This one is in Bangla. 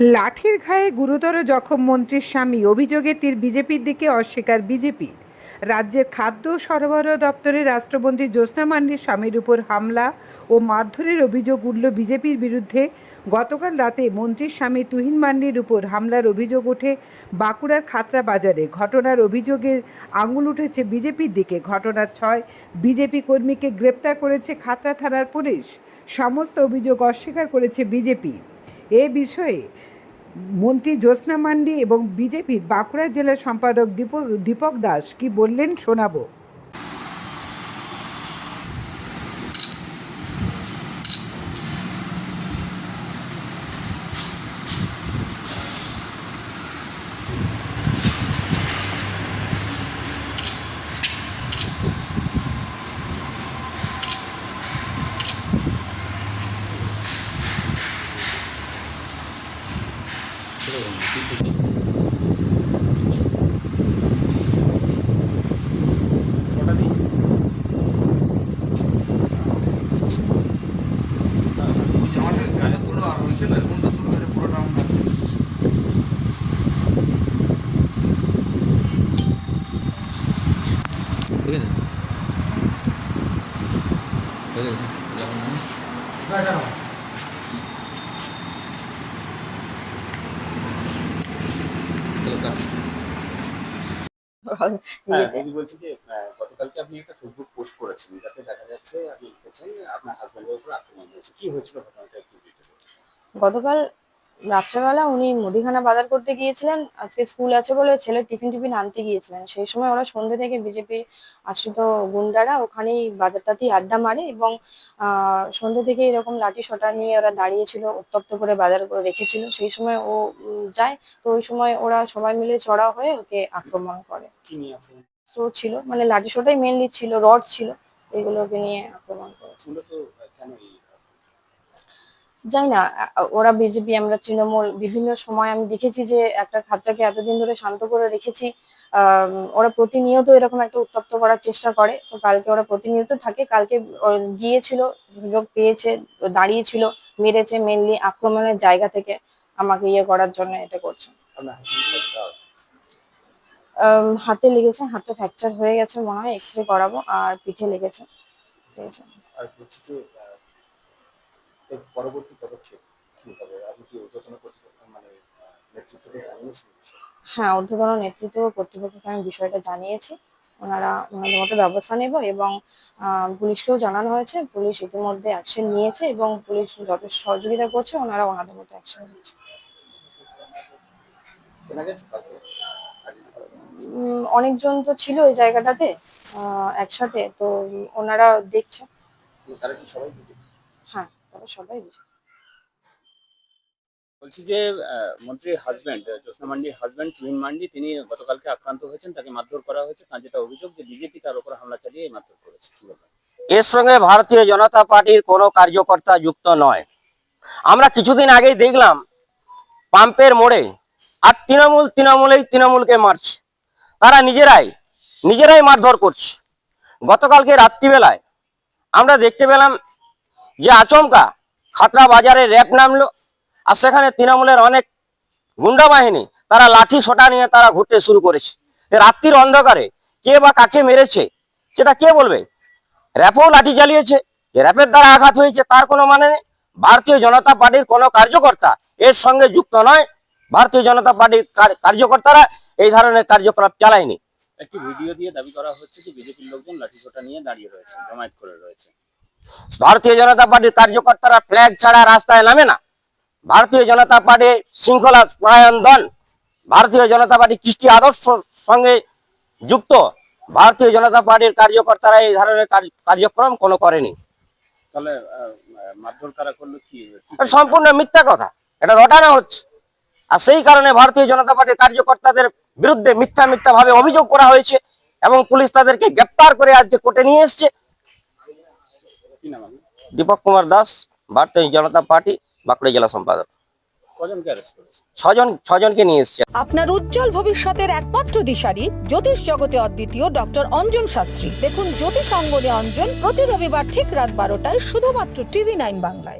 লাঠির ঘায়ে গুরুতর জখম মন্ত্রীর স্বামী। অভিযোগে তীর বিজেপির দিকে অস্বীকার বিজেপির রাজ্যের খাদ্য সরবরাহ দপ্তরের রাষ্ট্রমন্ত্রী জ্যোৎস্না মান্ডির স্বামীর উপর হামলা ও মারধরের অভিযোগ উঠল বিজেপির বিরুদ্ধে। গতকাল রাতে মন্ত্রীর স্বামী তুহিন মান্ডির উপর হামলার অভিযোগ ওঠে বাঁকুড়ার খাতরা বাজারে। ঘটনার অভিযোগের আঙুল উঠেছে বিজেপির দিকে। ঘটনার ছয় বিজেপি কর্মীকে গ্রেপ্তার করেছে খাতড়া থানার পুলিশ। সমস্ত অভিযোগ অস্বীকার করেছে বিজেপি। এ বিষয়ে মন্ত্রী জ্যোৎস্না মান্ডি এবং বিজেপির বাঁকুড়া জেলা সম্পাদক দীপক দীপক দাস কি বললেন শোনাবো কটা দিয়েছি আমাদের গায়ে তোলো আর ওই জন্য কোনটা শুরু করে পুরো রাউন্ড আছে ঠিক আছে হয়ে গেছে চলো কাট হ্যাঁ দিদি বলছি যে গতকালকে আপনি একটা ফেসবুক পোস্ট করেছেন যাতে দেখা যাচ্ছে আপনি লিখেছেন আপনার হাজব্যান্ডের উপর আক্রমণ হয়েছে কি হয়েছিল ঘটনাটা একটু। গতকাল রাত্রেবেলা উনি মুদিখানা বাজার করতে গিয়েছিলেন আজকে স্কুল আছে বলে ছেলে টিফিন টিফিন আনতে গিয়েছিলেন। সেই সময় ওরা সন্ধ্যে থেকে বিজেপি আশ্রিত গুন্ডারা ওখানেই বাজারটাতেই আড্ডা মারে এবং আহ সন্ধ্যে থেকে এরকম লাঠি সোটা নিয়ে ওরা দাঁড়িয়েছিল উত্তপ্ত করে বাজার করে রেখেছিল। সেই সময় ও যায় তো ওই সময় ওরা সবাই মিলে চড়া হয়ে ওকে আক্রমণ করে। তো ছিল মানে লাঠি সোটাই মেনলি ছিল রড ছিল এগুলোকে নিয়ে আক্রমণ করেছে মূলত আহ, কেন এই যাই না ওরা বিজেপি আমরা তৃণমূল বিভিন্ন সময় আমি দেখেছি যে একটা খাতটাকে এতদিন ধরে শান্ত করে রেখেছি। ওরা প্রতিনিয়ত এরকম একটা উত্তপ্ত করার চেষ্টা করে। তো কালকে ওরা প্রতিনিয়ত থাকে। কালকে গিয়েছিল সুযোগ পেয়েছে দাঁড়িয়েছিল মেরেছে মেনলি আক্রমণের জায়গা থেকে আমাকে ইয়ে করার জন্য এটা করছে। হাতে লেগেছে হাতটা ফ্র্যাকচার হয়ে গেছে মনে হয় এক্স রে করাবো আর পিঠে লেগেছে। ঠিক আছে এর পরবর্তী পদক্ষেপ কি হবে? আপনি কি কর্তৃপক্ষ মানে নেতৃত্বকে জানিয়েছেন? হ্যাঁ ঊর্ধ্বতন নেতৃত্ব কর্তৃপক্ষকে আমি বিষয়টা জানিয়েছি। ওনারা ওনাদের মতো ব্যবস্থা নেব এবং পুলিশকেও জানানো হয়েছে। পুলিশ ইতিমধ্যে অ্যাকশন নিয়েছে এবং পুলিশ যথেষ্ট সহযোগিতা করছে। ওনারা ওনাদের মতো অ্যাকশন? উম, অনেকজন তো ছিল ওই জায়গাটাতে একসাথে তো ওনারা দেখছে। তারা কি সবাই তারা সবাই বুঝে। বলছি যে মন্ত্রীর হাজব্যান্ড জ্যোৎস্না মান্ডির হাজব্যান্ড তুহিন মান্ডি তিনি গতকালকে আক্রান্ত হয়েছেন তাকে মারধর করা হয়েছে। তার যেটা অভিযোগ যে বিজেপি তার উপর হামলা চালিয়ে এই মারধর করেছে। এর সঙ্গে ভারতীয় জনতা পার্টির কোনো কার্যকর্তা যুক্ত নয়। আমরা কিছুদিন আগেই দেখলাম পাম্পের মোড়ে আর তৃণমূল তৃণমূলেই তৃণমূলকে মারছে। তারা নিজেরাই নিজেরাই মারধর করছে। গতকালকে রাত্রিবেলায় আমরা দেখতে পেলাম যে আচমকা খাতরা বাজারে র্যাপ নামলো। আর সেখানে তৃণমূলের অনেক গুন্ডা বাহিনী, তারা লাঠি সোটা নিয়ে তারা ঘুরতে শুরু করেছে। রাত্রির অন্ধকারে কে বা কাকে মেরেছে, সেটা কে বলবে? র্যাপও লাঠি চালিয়েছে র্যাপের দ্বারা আঘাত হয়েছে, তার কোনো মানে নেই। ভারতীয় জনতা পার্টির কোনো কার্যকর্তা এর সঙ্গে যুক্ত নয়। ভারতীয় জনতা পার্টির কার্যকর্তারা এই ধরনের কার্যকলাপ চালায়নি। একটি ভিডিও দিয়ে দাবি করা হচ্ছে যে বিজেপির লোকজন লাঠিসোঁটা নিয়ে দাঁড়িয়ে রয়েছে, জমায়েত করে রয়েছে। ভারতীয় জনতা পার্টির কার্যকর্তারা ফ্ল্যাগ ছাড়া রাস্তায় নামে না। ভারতীয় জনতা পার্টি শৃঙ্খলা পরায়ণ দল। ভারতীয় জনতা পার্টি কৃষ্টি আদর্শ সঙ্গে যুক্ত। ভারতীয় জনতা পার্টির কার্যকর্তারা এই ধরনের কার্যক্রম কোনো করেনি। সম্পূর্ণ মিথ্যা কথা। এটা রটানো হচ্ছে। আর সেই কারণে ভারতীয় জনতা পার্টির কার্যকর্তাদের বিরুদ্ধে মিথ্যা মিথ্যা ভাবে অভিযোগ করা হয়েছে এবং পুলিশ তাদেরকে গ্রেপ্তার করে আজকে কোর্টে নিয়ে এসছে? দীপক কুমার দাস ভারতীয় জনতা পার্টি বাঁকুড়া জেলা সম্পাদক। ছজন ছজনকে নিয়ে এসছে। আপনার উজ্জ্বল ভবিষ্যতের একমাত্র দিশারি জ্যোতিষ জগতে অদ্বিতীয় ডক্টর অঞ্জন শাস্ত্রী। দেখুন জ্যোতিষ অঙ্গনে অঞ্জন প্রতি রবিবার ঠিক রাত বারোটায় শুধুমাত্র টিভি নাইন বাংলায়।